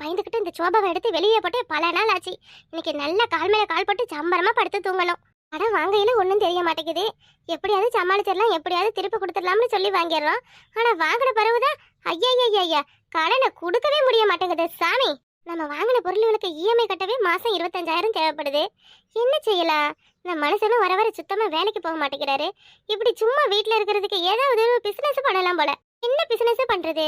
பயலுக்கு பயந்துக்கிட்டு இந்த சோபாவை எடுத்து வெளியே போட்டு பல நாள் ஆச்சு. இன்னைக்கு நல்ல கால் மேல கால் போட்டு சம்பரமா படுத்து தூங்கணும். படம் வாங்கையில ஒன்றும் தெரிய மாட்டேங்குது. எப்படியாவது சமாளிச்சிடலாம் எப்படியாவது திருப்பி கொடுத்துடலாம்னு சொல்லி வாங்கிடுறோம். ஆனா வாங்கின பிறகுதான் ஐயா ஐயா ஐயா கடனை கொடுக்கவே முடிய மாட்டேங்குது. சாமி நம்ம வாங்கின பொருள்களுக்கு இஎம்ஐ கட்டவே மாசம் இருபத்தஞ்சாயிரம் தேவைப்படுது. என்ன செய்யலாம் இந்த மனுஷனும் வர வர சுத்தமா வேலைக்கு போக மாட்டேங்கிறாரு. இப்படி சும்மா வீட்டில் இருக்கிறதுக்கு ஏதாவது ஒரு பிசினஸ் பண்ணலாம் போல. என்ன பிசினஸ் பண்றது?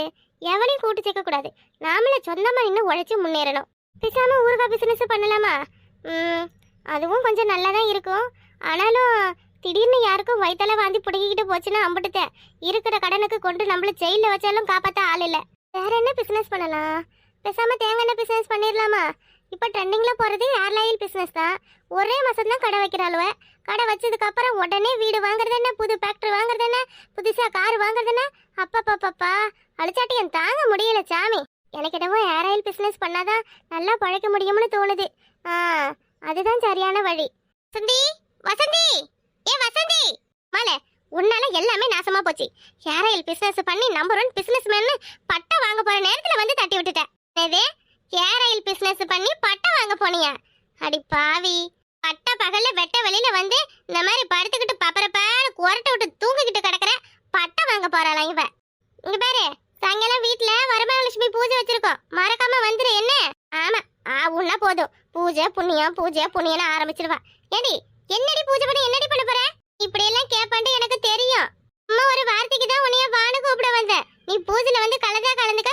எவனையும் கூட்டு சேர்க்க கூடாது. நாமளே சொந்தமா இன்னும் உழைச்சி முன்னேறணும். பேசாம ஊறுகாய் பிசினஸ் பண்ணலாமா? அதுவும் கொஞ்சம் நல்லா தான் இருக்கும். ஆனாலும் திடீர்னு யாருக்கும் வயித்தால வாந்தி பிடிக்கிட்டு போச்சுன்னா அம்பிட்டுத்த. இருக்கிற கடனுக்கு கொண்டு நம்மள ஜெயிலில் வச்சாலும் காப்பாற்ற ஆள் இல்லை. வேற என்ன பிசினஸ் பண்ணலாம்? பேசாம தேங்காய் எண்ணெய் பிசினஸ் பண்ணிடலாமா இப்போ ட்ரெண்டிங்கில் போகிறது ஏர்லாயில் பிஸ்னஸ் தான். ஒரே மாதம்தான் கடை வைக்கிறாளுவ கடை வச்சதுக்கப்புறம் உடனே வீடு வாங்குறது என்ன? புது ஃபேக்ட்ரி வாங்குறது என்ன? புதுசாக கார் வாங்குறது என்ன? அப்பப்பப்பப்பா. அழிச்சாட்டியம் தாங்க முடியல சாமி. எனக்கு என்னவோ ஏர் ஆயில் பிஸ்னஸ் பண்ணாதான் நல்லா பழைக்க முடியும்னு தோணுது. ஆ அதுதான் சரியான வழி. வசந்தி வசந்தி! ஏ வசந்தி! மலை உன்னால எல்லாமே நாசமா போச்சு. ஏர் ஆயில் பிசினஸ் பண்ணி நம்பர் ஒன் பிசினஸ் மேன் பட்டம் வாங்க போற நேரத்துல வந்து தட்டி விட்டுட்டேன். ஏர் ஆயில் பிசினஸ் பண்ணி பட்டம் வாங்க போனியா அடி பாவி. பட்ட பகல்ல வெட்ட வெளியில வந்து இந்த மாதிரி படுத்துக்கிட்டு பப்பரப்பான குரட்டை விட்டு தூங்கிக்கிட்டு கிடக்குற பட்டம் வாங்க போறாளாம் இவ. இங்க பாரு சாயங்காலம் வீட்டுல வரமகாலட்சுமி பூஜை வச்சிருக்கோம். மறக்காம வந்துரு என்ன? ஆமா ஆ உன்னா போதும். பூஜை புண்ணியம் பூஜை புண்ணியம்னு ஆரம்பிச்சிருவா. ஏடி என்னடி பூஜை பண்ணி என்னடி பண்ண போற? இப்படி எல்லாம் கேப்பான்னு எனக்கு தெரியும். அம்மா ஒரு வார்த்தைக்கு தான் உன்னைய வானு கூப்பிட வந்தேன். நீ பூஜையில வந்து கலந்தா கலந்துக்க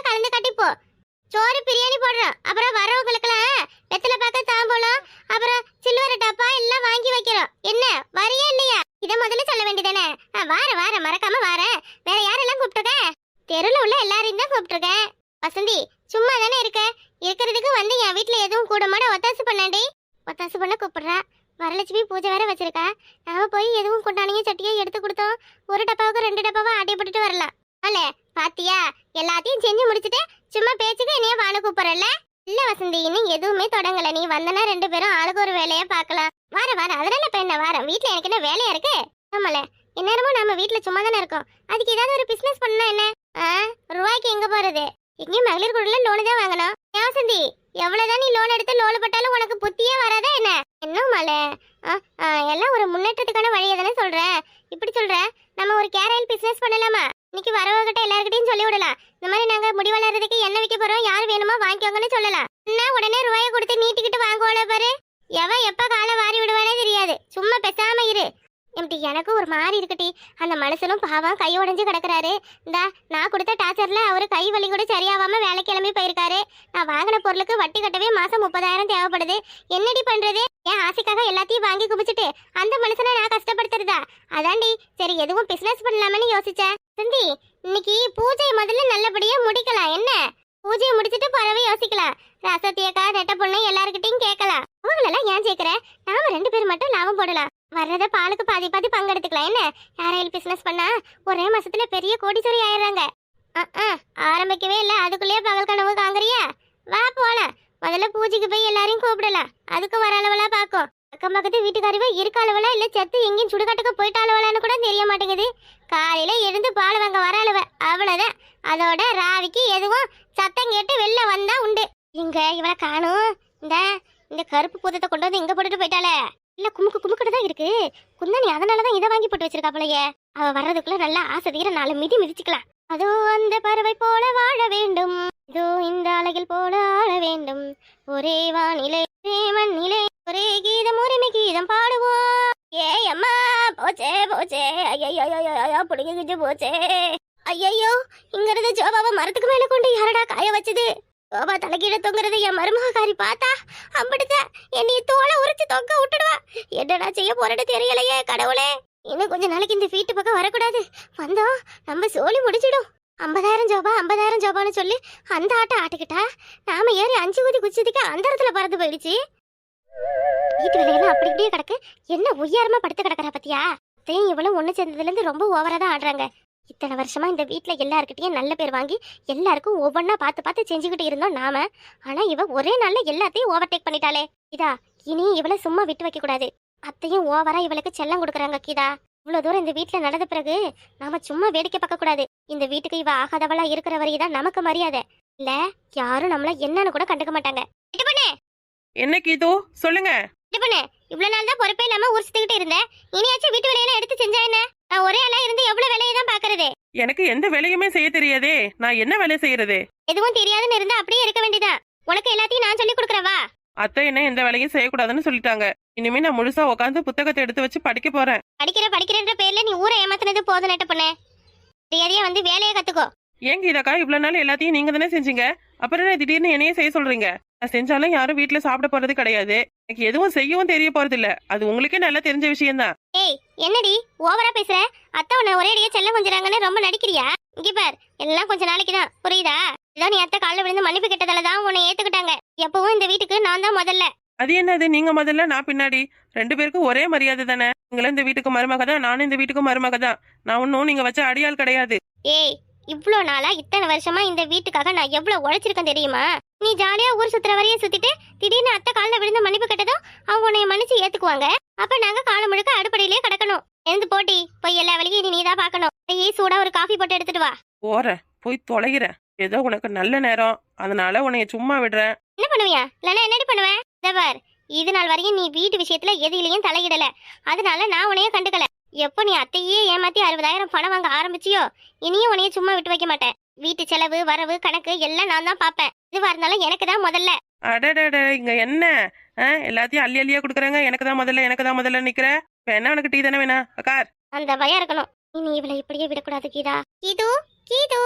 சோறு பிரியாணி போடுறோம். அப்புறம் வரவங்களுக்கெல்லாம் வெத்தலை பார்க்க தாம்பூலம் அப்புறம் சில்வர் டப்பா எல்லாம் வாங்கி வைக்கிறோம். என்ன? வரியா இல்லையா? இதை முதல்ல சொல்ல வேண்டியதானே வார வார மறக்காம வாரேன். வேற யாரெல்லாம் கூப்பிட்டுருக்க? தெருல உள்ள எல்லாரையும் தான் கூப்பிட்டுருக்கேன். வசந்தி சும்மா தானே இருக்க? இருக்கிறதுக்கு வந்து என் வீட்டில் எதுவும் கூட மாட ஒத்தாசு பண்ணாண்டி? ஒத்தாசு பண்ண கூப்பிடுறா. வரலட்சுமி பூஜை வேற வச்சிருக்கா. நாம போய் எதுவும் கொண்டானியும் சட்டியோ எடுத்து கொடுத்தோம். ஒரு டப்பாவுக்கு ரெண்டு டப்பாவா ஆட்டி வரலாம். அல்ல பாத்தியா? எல்லாத்தையும் செஞ்சு முடிச்சுட்டு சும்மா பேச்சுக்கு என்னைய வாழ கூப்பிடல இல்ல வசந்தி இன்னும் எதுவுமே தொடங்கல. நீ வந்தனா ரெண்டு பேரும் ஆளுக்கு ஒரு வேலையா பார்க்கலாம் வார வார அதனால இப்ப என்ன வாரம்? வீட்டுல எனக்கு என்ன வேலையா இருக்கு? ஆமால. இந்நேரமும் நம்ம வீட்டுல சும்மா தானே இருக்கோம். அதுக்கு ஏதாவது ஒரு பிசினஸ் பண்ணா என்ன? ரூபாய்க்கு எங்க போறது? எங்கேயும் மகளிர் குழுல லோனு தான் வாங்கணும். ஏன் வசந்தி எவ்வளவுதான் நீ லோன் எடுத்து லோன் போட்டாலும் உனக்கு புத்தியே வராதா என்ன? என்ன மலை எல்லாம் ஒரு முன்னேற்றத்துக்கான வழியை தானே சொல்றேன் இப்படி சொல்ற? நம்ம ஒரு கேரல் பிசினஸ் பண்ணலாமா? இன்னைக்கு வரவங்கிட்ட எல்லாருக்கிட்டையும் சொல்லி விடலாம். இந்த மாதிரி நாங்க முடி வளர்றதுக்கு என்ன விற்க போறோம் யார் வேணுமோ வாங்கிக்கோங்கன்னு சொல்லலாம். என்ன உடனே ரூபாயை கொடுத்து நீட்டிக்கிட்டு வாங்குவோல பாரு. எவ எப்ப காலை வாரி விடுவானே தெரியாது. சும்மா பெசாம இரு. எம்டி எனக்கும் ஒரு மாதிரி இருக்குடி அந்த மனுஷனும் பாவம் கை உடஞ்சு கிடக்குறாரு. இந்தா நான் கொடுத்த டார்ச்சரில் அவரு கை வலி கூட சரியாவாம வேலை கிளம்பி போயிருக்காரு. நான் வாங்கின பொருளுக்கு வட்டி கட்டவே மாசம் முப்பதாயிரம் தேவைப்படுது. என்னடி பண்றது? என் ஆசைக்காக எல்லாத்தையும் வாங்கி குமிச்சிட்டு அந்த மனுஷனை நான் கஷ்டப்படுத்துறதா? அதான்டி சரி எதுவும் பிசினஸ் பண்ணலாமன்னு யோசிச்சேன். சிந்தி இன்னைக்கு பூஜையை முதல்ல நல்லபடியா முடிக்கலாம். என்ன? பூஜையை முடிச்சிட்டு பறவை யோசிக்கலாம் ரசத்தியக்கா நெட்ட பொண்ணு எல்லாருக்கிட்டையும் கேட்கலாம் அவங்களெல்லாம் ஏன் சேர்க்கிற நாம ரெண்டு பேர் மட்டும் லாபம் போடலாம். வர்றத பாலுக்கு பாதி பாதி பங்கெடுத்துக்கலாம். என்ன? யாரையில் பிசினஸ் பண்ணா ஒரே மாசத்துல பெரிய கோடிச்சோரி ஆயிடுறாங்க. ஆரம்பிக்கவே இல்ல. அதுக்குள்ளேயே பகல் கனவு காங்குறியா வா போலாம். முதல்ல பூஜைக்கு போய் எல்லாரையும் கூப்பிடலாம். அதுக்கு வர அளவெல்லாம் பார்க்கும். அக்கம் பக்கத்து வீட்டுக்காரவ இருக்க அளவலா இல்ல செத்து எங்கேயும் சுடுகாட்டுக்கு போயிட்டாளவளான்னு கூட தெரிய மாட்டேங்குது காலையில எழுந்து பால் வாங்க வர அளவ. அவ்வளவுதான். அதோட ராவிக்கு எதுவும் சத்தம் கேட்டு வெளில வந்தா உண்டு. இங்க இவளை காணும். இந்த இந்த கருப்பு பூதத்தை கொண்டு வந்து இங்க போட்டுட்டு போயிட்டாளே. இல்ல குமுக்கு குமுக்கிட்டு தான் இருக்கு. குந்தனி அதனாலதான் இதை வாங்கி போட்டு வச்சிருக்கா அவள் அவ வர்றதுக்குள்ள நல்லா ஆசை தீர நாலு மிதி மிதிச்சுக்கலாம். அதோ அந்த பறவை போல வாழ வேண்டும். இதோ இந்த அழகில் போல வாழ வேண்டும். ஒரே போச்சே. ஐயோ இங்க இருந்து ஜோபாவை மரத்துக்கு மேல கொண்டு யாரடா காய வச்சது? ஜோபா தலைகீழ தொங்குறத என் மருமகாரி பார்த்தா அம்பிடுத என்னைய தோலை உரிச்சு தொங்க விட்டுடுவா. என்னடா செய்ய போறேன்னு தெரியலையே கடவுளே. இன்னும் கொஞ்ச நாளைக்கு இந்த வீட்டு பக்கம் வரக்கூடாது. வந்தோம் நம்ம சோழி முடிச்சிடும் ஐம்பதாயிரம் ஜோபா ஐம்பதாயிரம் ஜோபான்னு சொல்லி அந்த ஆட்டம் ஆட்டுக்கிட்டா நாம ஏறி அஞ்சு ஊதி குச்சதுக்கு அந்த இடத்துல பறந்து போயிடுச்சு. வீட்டு வேலையெல்லாம் அப்படி இப்படியே கிடக்கு. என்ன உயரமா படுத்து கிடக்குறா பத்தியா? அத்தையும் இவளும் ஒன்று சேர்ந்ததுலேருந்து ரொம்ப ஓவரா தான் ஆடுறாங்க. இத்தனை வருஷமா இந்த வீட்டில் எல்லாருக்கிட்டையும் நல்ல பேர் வாங்கி எல்லாருக்கும் ஒவ்வொன்றா பார்த்து பார்த்து செஞ்சுக்கிட்டு இருந்தோம் நாம. ஆனா இவ ஒரே நாள்ல எல்லாத்தையும் ஓவர்டேக் பண்ணிட்டாளே. இதா இனி இவளை சும்மா விட்டு வைக்க கூடாது. அத்தையும் ஓவரா இவளுக்கு செல்லம் கொடுக்குறாங்க கீதா. இவ்வளவு தூரம் இந்த வீட்டில் நடந்த பிறகு நாம சும்மா வேடிக்கை பார்க்க கூடாது. இந்த வீட்டுக்கு இவ ஆகாதவளா இருக்கிற வரைதான் நமக்கு மரியாதை. இல்ல யாரும் நம்மள என்னன்னு கூட கண்டுக்க மாட்டாங்க. என்ன கீது? சொல்லுங்க. பண்ணு. இவ்வளவு நாள் தான் பொறுப்பே இல்லாம ஊர் சுத்திக்கிட்டு இருந்தேன். இனியாச்சும் வீட்டு வேலையெல்லாம் எடுத்து செஞ்சா என்ன? நான் ஒரே ஆளா இருந்து எவ்வளவு வேலையை தான் பாக்குறது? எனக்கு எந்த வேலையுமே செய்ய தெரியாதே. நான் என்ன வேலை செய்யறது? எதுவும் தெரியாதுன்னு இருந்தா அப்படியே இருக்க வேண்டியதான் உனக்கு எல்லாத்தையும் நான் சொல்லி கொடுக்கறவா? அத்தை என்ன எந்த வேலையும் செய்யக்கூடாதுன்னு சொல்லிட்டாங்க. இனிமே நான் முழுசா உட்காந்து புத்தகத்தை எடுத்து வச்சு படிக்க போறேன். படிக்கிற படிக்கிறன்ற பேர்ல நீ ஊரை ஏமாத்துனது போதும் நட்ட பொண்ணு. மரியாதையா வந்து வேலையை கத்துக்கோ. ஏன் கீதாக்கா இவ்வளவு நாள் எல்லாத்தையும் நீங்க தானே செஞ்சீங்க? அப்புறம் என்ன திடீர்னு என்னையே செய்ய சொல்றீங்க? நான் செஞ்சாலும் யாரும் வீட்டுல சாப்பிட போறது கிடையாது. எனக்கு எதுவும் செய்யவும் தெரிய போறது இல்ல. அது உங்களுக்கே நல்லா தெரிஞ்ச விஷயம் தான் ஏய் என்னடி? ஓவரா பேசுற? அத்தை உன்னை ஒரே அடியா செல்ல கொஞ்சறாங்கன்னு ரொம்ப நடிக்கிறியா? இங்க பார். எல்லாம் கொஞ்ச நாளைக்கு தான். புரியுதா? இதோ நீ அத்தை காலில் விழுந்து மன்னிப்பு கேட்டதால தான் உன்னை ஏத்துக்கிட்டாங்க. எப்பவும் இந்த வீட்டுக்கு நான் தான் முதல்ல. அது என்னது? நீங்க முதல்ல நான் பின்னாடி. ரெண்டு பேருக்கும் ஒரே மரியாதை தானே? நீங்களும் இந்த வீட்டுக்கு மருமக தான் நானும் இந்த வீட்டுக்கு மருமக தான் நான் ஒன்னும் நீங்க வச்ச அடியாள் கிடையாது. ஏய் இவ்ளோ நாளா இத்தனை வருஷமா இந்த வீட்டுக்காக நான் எவ்வளவு உழைச்சிருக்கேன் தெரியுமா? நீ ஜாலியா ஊர் சுத்துற வரைய சுத்திட்டு திடீர்னு அத்தை காலில் விழுந்து மன்னிப்பு கேட்டதும் அவங்க உன்னைய மன்னிச்சு ஏத்துக்குவாங்க. அப்ப நாங்க காலம் முழுக்க அடுப்படையிலேயே கிடக்கணும். எழுந்து போட்டி. போய் எல்லா வேலையும் இனி நீதான் பாக்கணும் ஏய் சூடா ஒரு காஃபி போட்டு எடுத்துட்டு வா. போற. போய் தொலைகிறேன் ஏதோ உனக்கு நல்ல நேரம். அதனால உன்னைய சும்மா விடுறேன். என்ன பண்ணுவியா? இல்லைன்னா என்னடி பண்ணுவேன்? இது நாள் வரையும் நீ வீட்டு விஷயத்துல எதிலையும் தலையிடல. அதனால நான் உன்னைய கண்டுக்கல. எப்போ நீ அத்தையே ஏமாத்தி அறுபதாயிரம் பணம் வாங்க ஆரம்பிச்சியோ? இனியும் உன்னைய சும்மா விட்டு வைக்க மாட்டேன். வீட்டு செலவு வரவு கணக்கு எல்லாம் நான் தான் பாப்பேன் இதுவா இருந்தாலும் எனக்கு தான் முதல்ல. அடடட இங்க என்ன? எல்லாத்தையும் அள்ளி அள்ளியா கொடுக்குறாங்க. எனக்கு தான் முதல்ல எனக்கு தான் முதல்ல நிக்கிற. என்ன உனக்கு டீ தானே வேணா அக்கார் அந்த பயம் இருக்கணும். இனி இவளை இப்படியே விடக்கூடாது கீதா. கீது கீது.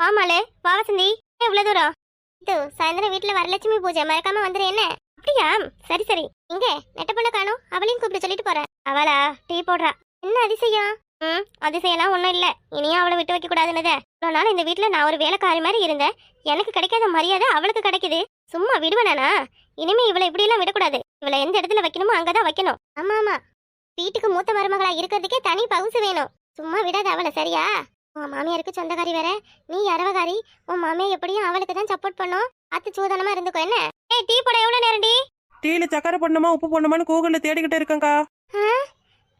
ஆமாலே வா வசந்தி. இவ்வளவு தூரம்? இது சாயந்தரம் வீட்டுல வரலட்சுமி பூஜை. மறக்காம வந்துரு என்ன? அப்படியா? சரி சரி. இங்க நெட்ட பண்ண காணும். அவளையும் கூப்பிட்டு சொல்லிட்டு போறேன். அவளா? டீ போடுறா. என்ன அதிசயம்? ம் அதிசயம்லாம் ஒன்றும் இல்லை. இனியும் அவளை விட்டு வைக்க கூடாதுன்னதே. நாள் இந்த வீட்டில் நான் ஒரு வேலைக்காரி மாதிரி இருந்தேன். எனக்கு கிடைக்காத மரியாதை அவளுக்கு கிடைக்குது. சும்மா விடுவேனா இனிமே இவளை இப்படிலாம் விடக்கூடாது. இவளை எந்த இடத்துல வைக்கணுமோ அங்கே தான் வைக்கணும். ஆமாம் ஆமா. வீட்டுக்கு மூத்த மருமகளா இருக்கிறதுக்கே தனி பவுசு வேணும். சும்மா விடாத அவளை சரியா? உன் மாமியாருக்கு சொந்தக்காரி வேற. நீ அரவகாரி உன் மாமியா எப்படியும் அவளுக்கு தான் சப்போர்ட் பண்ணும். அத்து சூதானமா இருந்துக்கோ என்ன? ஏய் டீ போட எவ்வளோ நேரண்டி டீல சக்கரை போடணுமா உப்பு போடணுமான்னு கூகுள்ல தேடிக்கிட்டு இருக்கேன்க்கா. ஆ?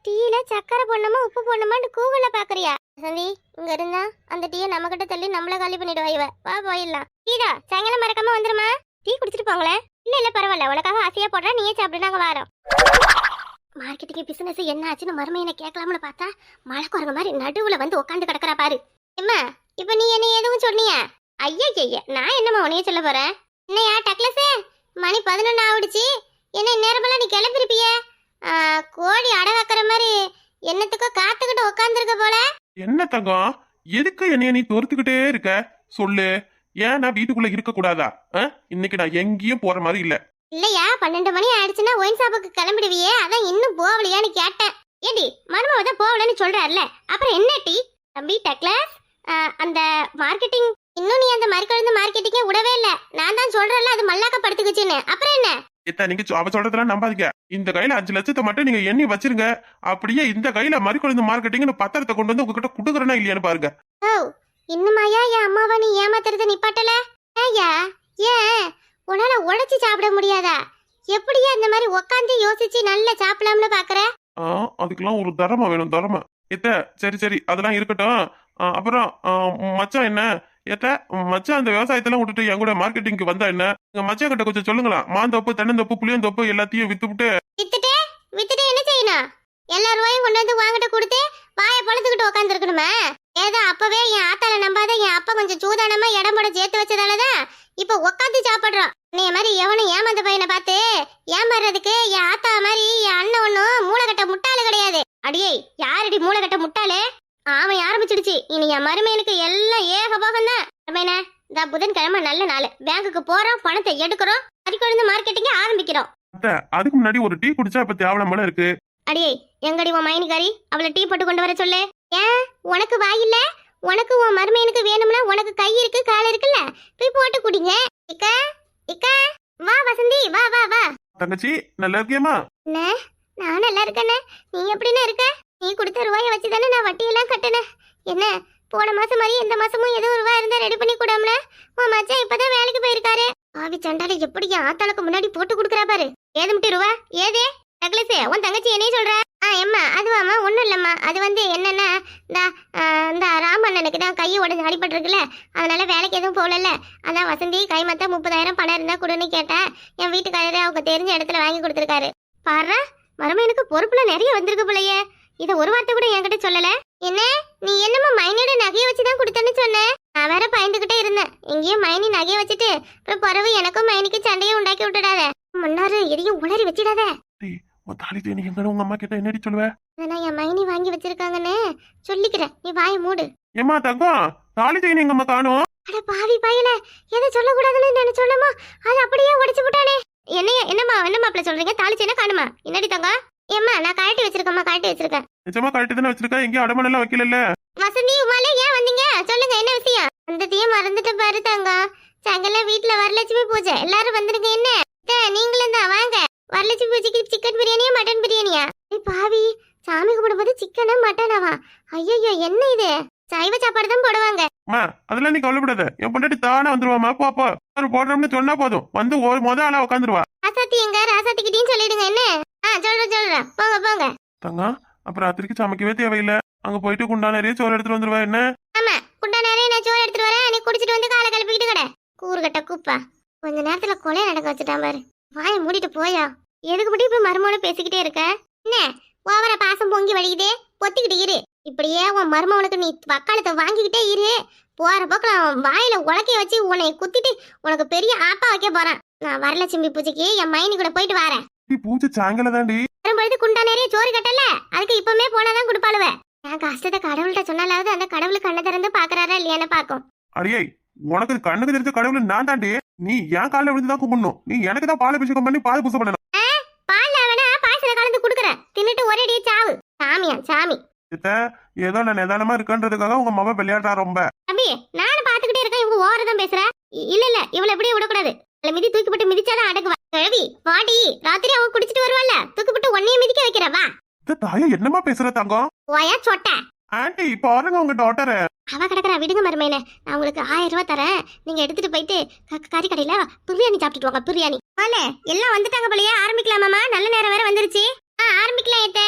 டீல சக்கரை போடணுமா உப்பு போடணுமான்னு கூகுள்ல பாக்குறியா? சந்தி இங்க இருந்தா அந்த டீயை நம்ம கிட்ட தள்ளி நம்மள காலி பண்ணிடுவா இவ. வா போயிடலாம். டீதா சாயங்காலம் மறக்காம வந்துருமா? டீ குடிச்சிட்டு போங்களேன் இல்ல இல்ல பரவாயில்ல. உனக்காக ஆசையா போடுறா நீயே சாப்பிடு நாங்க வாரோம். மார்க்கெட்டுக்கு பிசினஸ் என்ன ஆச்சுன்னு மருமையின கேட்கலாம்னு பார்த்தா மழை குரங்கு மாதிரி நடுவுல வந்து உட்காந்து கிடக்குறா பாரு. அம்மா இப்ப நீ என்ன எதுவும் சொன்னியா? ஐயா ஐயா நான் என்னம்மா உனைய சொல்ல போறேன்? என்னையா டக்ளஸே? மணி பதினொன்னு ஆவிடுச்சு. என்ன இந்நேரமெல்லாம் நீ கிளம்பிருப்பியே? கோழி அடகாக்கிற மாதிரி என்னத்துக்கோ காத்துக்கிட்டு உட்காந்துருக்க போல. என்ன தங்கம்? எதுக்கு என்னைய நீ துரத்துக்கிட்டே இருக்க? சொல்லு. ஏன் நான் வீட்டுக்குள்ள இருக்க கூடாதா? இன்னைக்கு நான் எங்கேயும் போற மாதிரி இல்ல. இல்லையா? பன்னெண்டு மணி ஆயிடுச்சுன்னா ஒயின் ஷாப்புக்கு கிளம்பிடுவியே? அதான் இன்னும் போகலையான்னு கேட்டேன். ஏடி மருமவ தான் போகலன்னு சொல்றாருல அப்புறம் என்ன டி? தம்பி டக்ளஸ் அந்த மார்க்கெட்டிங் இன்னும் நீ அந்த மறுக்கழுந்து மார்க்கெட்டிங்கே விடவே இல்ல. நான் தான் சொல்றேன்ல அது மல்லாக்க படுத்துக்குச்சுன்னு அப்புறம் என்ன? இத்த நீங்க சொ- அவ சொல்றதெல்லாம் நம்பாதீங்க. இந்த கையில அஞ்சு லட்சத்தை மட்டும் நீங்க எண்ணி வச்சிருங்க. அப்படியே இந்த கையில மறுக்குழந்து மார்க்கெட்டிங்னு பத்திரத்தை கொண்டு வந்து உங்ககிட்ட குடுக்குறேனா இல்லையான்னு பாருங்க. ஓ இன்னுமாயா என் அம்மாவை நீ ஏமாத்துறத நிப்பாட்டல ஏயா ஏன்? உன்னால உடைச்சு சாப்பிட முடியாதா? எப்படியா இந்த மாதிரி உக்காந்து யோசிச்சு நல்லா சாப்பிடலாம்னு பாக்குற? ஆ, அதுக்கெல்லாம் ஒரு தரமா வேணும் தரமா எத்த சரி சரி அதெல்லாம் இருக்கட்டும். ஆ, அப்புறம் ஆ, மச்சான் என்ன? எத்த மச்சான் அந்த விவசாயத்தெல்லாம் விட்டுட்டு என் கூட மார்க்கெட்டிங்க்கு வந்தா என்ன? எங்க மச்சான் கிட்ட கொஞ்சம் சொல்லுங்களா. மாந்தோப்பு தென்னந்தோப்பு புளியந்தோப்பு எல்லாத்தையும் வித்துவிட்டு வித்துட்டு வித்துட்டு என்ன செய்யணும்? எல்லா ரூபாயும் கொண்டு வந்து வாங்கிட்டு கொடுத்து வாயை பொழுதுகிட்டு உட்காந்துருக்கணுமே ஏதோ அப்பவே என் ஆத்தால நம்பாத என் அப்பா கொஞ்சம் சூதானமா இடம் போட சேர்த்து வச்சதாலதான் இப்ப உட்காந்து சாப்பிடுறோம். நீ மாதிரி எவனும் ஏமாந்த பையனை பார்த்து ஏமாறுறதுக்கு என் ஆத்தா மாதிரி என் அண்ணன் ஒண்ணும் மூளைக்கட்ட முட்டாளு கிடையாது. அடியே யாரடி மூளைக்கட்ட முட்டாளு? அவன் ஆரம்பிச்சிடுச்சு. இனி என் மருமையனுக்கு எல்லாம் ஏக மருமையனே இந்த புதன்கிழமை நல்ல நாள். பேங்குக்கு போறோம் பணத்தை எடுக்கிறோம். அதுக்கு மார்க்கெட்டிங்க ஆரம்பிக்கிறோம். அதுக்கு முன்னாடி ஒரு டீ குடிச்சா இப்ப தேவலாம் போல இருக்கு. அடியே எங்கடி உன் மைனிகாரி? அவளை டீ போட்டு கொண்டு வர சொல்லு. ஏன்? உனக்கு வாய் இல்ல? உனக்கு உன் மருமையனுக்கு வேணும்னா உனக்கு கை இருக்கு கால் இருக்குல்ல? போய் போட்டு குடிங்க. இக்கா இக்கா. வா வசந்தி. வா வா வா. தங்கச்சி நல்லா இருக்கியம்மா? நான் நல்லா இருக்கேண்ணே. நீ எப்படிண்ணே இருக்க? நீ கொடுத்த ரூபாயை வச்சு தானே நான் வட்டியெல்லாம் கட்டினேன். என்ன போன மாசம் மாதிரி இந்த மாசமும் ஏதோ ரூபாய் ரூபா இருந்தா ரெடி பண்ணி கூடாமல? உன் மச்சான் இப்பதான் வேலைக்கு போயிருக்காரு. ஆவி சண்டால எப்படி ஆத்தாளுக்கு முன்னாடி போட்டு கொடுக்குறா பாரு. ஏது முட்டி ரூபா? ஏதே? டக்ளஸே உன் தங்கச்சி என்னைய சொல்ற? ஆ எம்மா அதுவாம்மா ஒன்றும் இல்லைம்மா. அது வந்து என்னன்னா இந்த இந்த ராமண்ணனுக்கு தான் கையை உடஞ்சு அடிபட்டுருக்குல்ல? அதனால வேலைக்கு எதுவும் போகலல்ல. அதான் வசந்தி கை மத்த முப்பதாயிரம் பணம் இருந்தா கொடுன்னு கேட்டேன் என் வீட்டுக்காரரு அவங்க தெரிஞ்ச இடத்துல வாங்கி கொடுத்துருக்காரு. பாரு மருமையனுக்கு பொறுப்புல நிறைய வந்திருக்கு பிள்ளையே இத ஒரு வார்த்தை கூட என்கிட்ட சொல்லல. என்ன நீ என்னமோ மைனியோட நகையை வச்சு தான் கொடுத்தேன்னு சொன்ன. நான் வேற பயந்துகிட்டே இருந்தேன். எங்கேயும் மைனி நகையை வச்சுட்டு அப்புறம் பிறகு எனக்கும் மைனிக்கு சண்டையை உண்டாக்கி விட்டுடாத. முன்னாரு எதையும் உளறி வச்சிடாத. உன் தாலி தேனி எங்கன்னு உங்க அம்மா கிட்ட என்னடி சொல்லுவ? நான் என் மைனி வாங்கி வச்சிருக்காங்கன்னு சொல்லிக்கிறேன். நீ வாயை மூடு. ஏமா தங்கம் தாலி தேனி எங்க அம்மா காணும்? அட பாவி பையல எதை சொல்லக்கூடாதுன்னு நினைச்சோனமா அது அப்படியே உடைச்சு விட்டானே. என்னைய என்னம்மா என்ன மாப்பிள்ள சொல்றீங்க? தாளிச்சேனா காணுமா? என்னடி தங்க ஏம்மா நான் கழட்டி வச்சிருக்கேம்மா கழட்டி வச்சிருக்கேன். நிஜமா கரெக்ட் தானே வச்சிருக்கா? எங்கேயும் அடமானம் எல்லாம் வைக்கல வசந்தி உமாலே ஏன் வந்தீங்க? சொல்லுங்க என்ன விஷயம்? அந்ததையும் மறந்துட்டு பாரு தங்க சாயங்காலம் வீட்டுல வரலட்சுமி பூஜை. எல்லாரும் வந்துருங்க என்ன? நீங்களும் தான் வாங்க. வரலட்சுமி பூஜைக்கு சிக்கன் பிரியாணியா மட்டன் பிரியாணியா பாவி சாமி கும்பிடும்போது சிக்கனா மட்டனாவா ஐயோ என்ன இது? சைவ சாப்பாடு தான் போடுவாங்க. அம்மா அதெல்லாம் நீ கவலைப்படாத. என் பொண்டாட்டி தானே வந்துருவாமா போ போ. ஒரு போடுறோம்னு சொன்னா போதும். வந்து ஒரு முத ஆளா உட்காந்துருவா ராசாத்தி எங்க? ராசாத்திக்கிட்டையும் சொல்லிடுங்க என்ன? ஆ சொல்றேன் சொல்றேன். போங்க போங்க. தங்கம் அப்புறம் ராத்திரிக்கு சமைக்கவே தேவையில்லை. அங்க போயிட்டு குண்டா நிறைய சோறு எடுத்துட்டு வந்துருவா என்ன? ஆமா குண்டா நிறைய நான் சோறு எடுத்துட்டு வரேன். நீ குடிச்சிட்டு வந்து காலை கழுப்பிக்கிட்டு கடை. கூறுகட்ட கூப்பா. கொஞ்ச நேரத்துல கொலை நடக்க வச்சுட்டான் பாரு. வாயை மூடிட்டு போயா. எதுக்கு மட்டும் இப்ப மருமோட பேசிக்கிட்டே இருக்க? என்ன? ஓவர பாசம் பொங்கி வடிக்குதே பொத்திக்கிட்டு இரு. இப்படியே உன் மருமவனுக்கு நீ வக்காலத்தை வாங்கிக்கிட்டே இரு. போற போக்குல அவன் வாயில உலக்கைய வச்சு உன்னை குத்திட்டு உனக்கு பெரிய ஆப்பா வைக்க போறான். நான் வரலட்சுமி பூஜைக்கு என் மைனி கூட போயிட்டு வரேன். நீ பூஜை சாயங்காலம் தாண்டி. வரும்பொழுது குண்டா நிறைய சோறு கட்டல. அதுக்கு இப்பவுமே போனாதான் கொடுப்பாளுவ. என் கஷ்டத்தை கடவுள்கிட்ட சொன்னாலாவது அந்த கடவுள் கண்ணை திறந்து பாக்குறாரா இல்லையான்னு பாக்கும் அடியே உனக்கு கண்ணுக்கு தெரிஞ்ச கடவுள் நான் தாண்டி. நீ என் காலில் விழுந்து தான் கும்பிடணும். நீ எனக்கு தான் பால் அபிஷேகம் பண்ணி பால் பூசை பண்ணணும். பால்ல வேணா பாயசல கலந்து குடுக்குறேன் தின்னுட்டு ஒரே அடியே சாவு. சாமியா சாமி. ஏதோ நான் நிதானமா இருக்கன்றதுக்காக உங்க மாமா விளையாடுறா ரொம்ப. தம்பி நானும் பாத்துக்கிட்டே இருக்கேன். இவங்க ஓரதான் பேசுற. இ- இல்ல இல்ல. இவளை எப்படியே விடக்கூடாது. மிதி தூக்கி போட்டு மிதிச்சாதான் அடக்குவா. கிழவி வாடி. ராத்திரி அவ குடிச்சிட்டு வருவாள்ல. தூக்கி போட்டு ஒன்னையே மிதிக்க வைக்கிற வா. தாயா என்னமா பேசுற தங்கம்? ஓயா சொட்ட. ஆண்டி பாருங்க உங்க டாட்டரை அவ கிடக்குறா விடுங்க மருமையில நான் உங்களுக்கு ஆயிரம் ரூபாய் தரேன். நீங்க எடுத்துட்டு போயிட்டு க- கறி கடையில பிரியாணி சாப்பிட்டுட்டு வாங்க பிரியாணி. வால எல்லாம் வந்துட்டாங்க போலயே. ஆரம்பிக்கலாமாமா நல்ல நேரம் வேற வந்துருச்சு. ஆ ஆரம்பிக்கலாம் ஏத்த.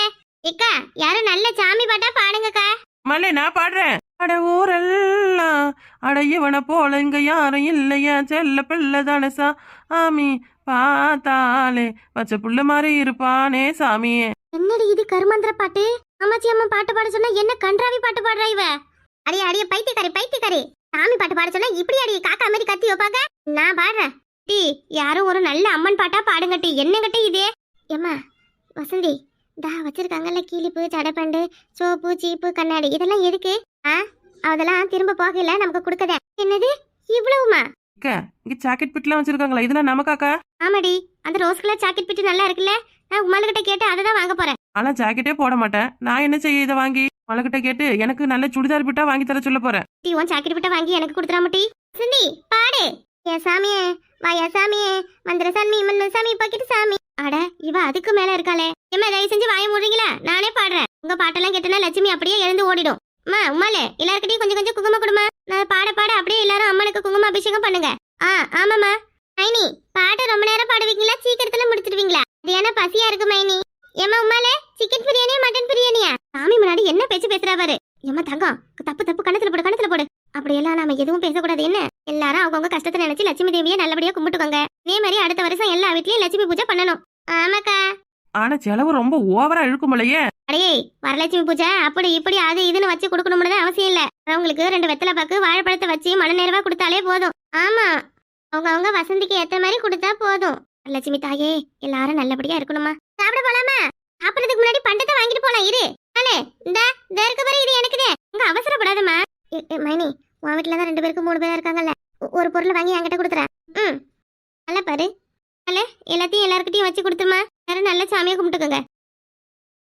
ஏக்கா யாரும் நல்ல சாமி பாட்டா பாடுங்கக்கா. மல்லே நான் பாடுறேன். அட ஊரெல்லாம் அட இவனை போல இங்க யாரும் இல்லையா? செல்ல பிள்ளை தானே சாமி. பார்த்தாலே பச்சை புள்ள மாதிரி இருப்பானே சாமியே. என்னடி இது கருமந்திர பாட்டு? அம்மாச்சி அம்மா பாட்டு பாட சொன்னா என்ன கன்றாவி பாட்டு பாடுற இவ? அடியே அடியே பைத்தியக்காரி பைத்தியக்காரி. சாமி பாட்டு பாட சொன்னா இப்படி அடி காக்கா மாதிரி கத்தி வைப்பாங்க? நான் பாடுறேன். டி யாரும் ஒரு நல்ல அம்மன் பாட்டா பாடுங்க டி. என்னங்கட்டி இதே? ஏம்மா வசந்தி தா வச்சிருக்காங்கல்ல கிளிப்பு ஜடப்பண்டு சோப்பு சீப்பு கண்ணாடி. இதெல்லாம் எதுக்கு? ஆ அதெல்லாம் திரும்ப போகல நமக்கு கொடுக்கதே. என்னது? இவ்வளவுமா? இங்க ஜாக்கெட் பிட்லாம் வச்சிருக்காங்களா? இதெல்லாம் நமக்காக்கா? ஆமாடி அந்த ரோஸ் கலர் ஜாக்கெட் பிட்டு நல்லா இருக்குல்ல? நான் உமாலுகிட்ட கேட்டு அதை தான் வாங்க போறேன். ஆனா ஜாக்கெட்டே போட மாட்டேன். நான் என்ன செய்ய இதை வாங்கி? மலக்கிட்ட கேட்டு எனக்கு நல்ல சுடிதார் பிட்டா வாங்கி தர சொல்ல போறேன். டீ உன் சாக்கெட் விட்ட வாங்கி எனக்கு கொடுத்துறாம டீ. சிந்தி பாடு. ஏ சாமியே வாயா சாமியே மந்திர சாமி மந்திர சாமி பாக்கிட்டு சாமி. அட இவ அதுக்கு மேல இருக்காளே. ஏம்மா தயவு செஞ்சு வாய மூடுறீங்களா? நானே பாடுறேன். உங்க பாட்டெல்லாம் கேட்டனா லட்சுமி அப்படியே எழுந்து ஓடிடும். அம்மா உமாலே எல்லாருக்கிட்டையும் கொஞ்சம் கொஞ்சம் குங்குமம் கொடுமா. நான் பாட பாட அப்படியே அபிஷேகம் பண்ணுங்க. ஆ ஆமாம்மா. மைனி பாட்டு ரொம்ப நேரம் பாடுவீங்களா? சீக்கிரத்துல முடிச்சிடுவீங்களா அது ஏன்னா பசியா இருக்கு மைனி. ஏம்மா உமாலே? சிக்கன் பிரியாணியா மட்டன் பிரியாணியா? சாமி முன்னாடி என்ன பேச்சு பேசுறா பாரு. ஏம்மா தங்கம் தப்பு தப்பு கணத்துல போடு கணத்துல போடு. அப்படியெல்லாம் நாம எதுவும் பேசக்கூடாது என்ன? எல்லாரும் அவங்கவுங்க கஷ்டத்தை நினைச்சு லட்சுமி தேவியை நல்லபடியா கும்பிட்டுக்கோங்க. இதே மாதிரி அடுத்த வருஷம் எல்லா வீட்லயும் லட்சுமி பூஜை பண்ணணும். ஆமாக்கா. ஆனா செலவு ரொம்ப ஓவரா இழுக்கும் போலயே அடையே வரலட்சுமி பூஜை அப்படி இப்படி அது இதுன்னு வச்சு கொடுக்கணும்னு அவசியம் இல்ல. அவங்களுக்கு ரெண்டு வெத்தலை பாக்கு வாழைப்பழத்தை வச்சு மன நேரவா கொடுத்தாலே போதும். ஆமா அவங்க அவங்க வசந்திக்கு ஏத்த மாதிரி கொடுத்தா போதும். லட்சுமி தாயே எல்லாரும் நல்லபடியா இருக்கணுமா? சாப்பிட போலாமா? சாப்பிடறதுக்கு முன்னாடி பண்டத்தை வாங்கிட்டு போலாம் இரு. அண்ணே இந்த இந்த இருக்க பாரு இது எனக்குதே உங்க அவசரப்படாதம்மா. எ- மைனி உன் வீட்டுல தான் ரெண்டு பேருக்கு மூணு பேரா இருக்காங்கல்ல. ஒரு பொருளை வாங்கி என்கிட்ட கொடுத்துறேன் ம். நல்லா பாரு. அல்ல எல்லாத்தையும் எல்லாருக்கிட்டையும் வச்சு கொடுத்துமா யாரும் நல்ல சாமியை கும்பிட்டுக்கோங்க.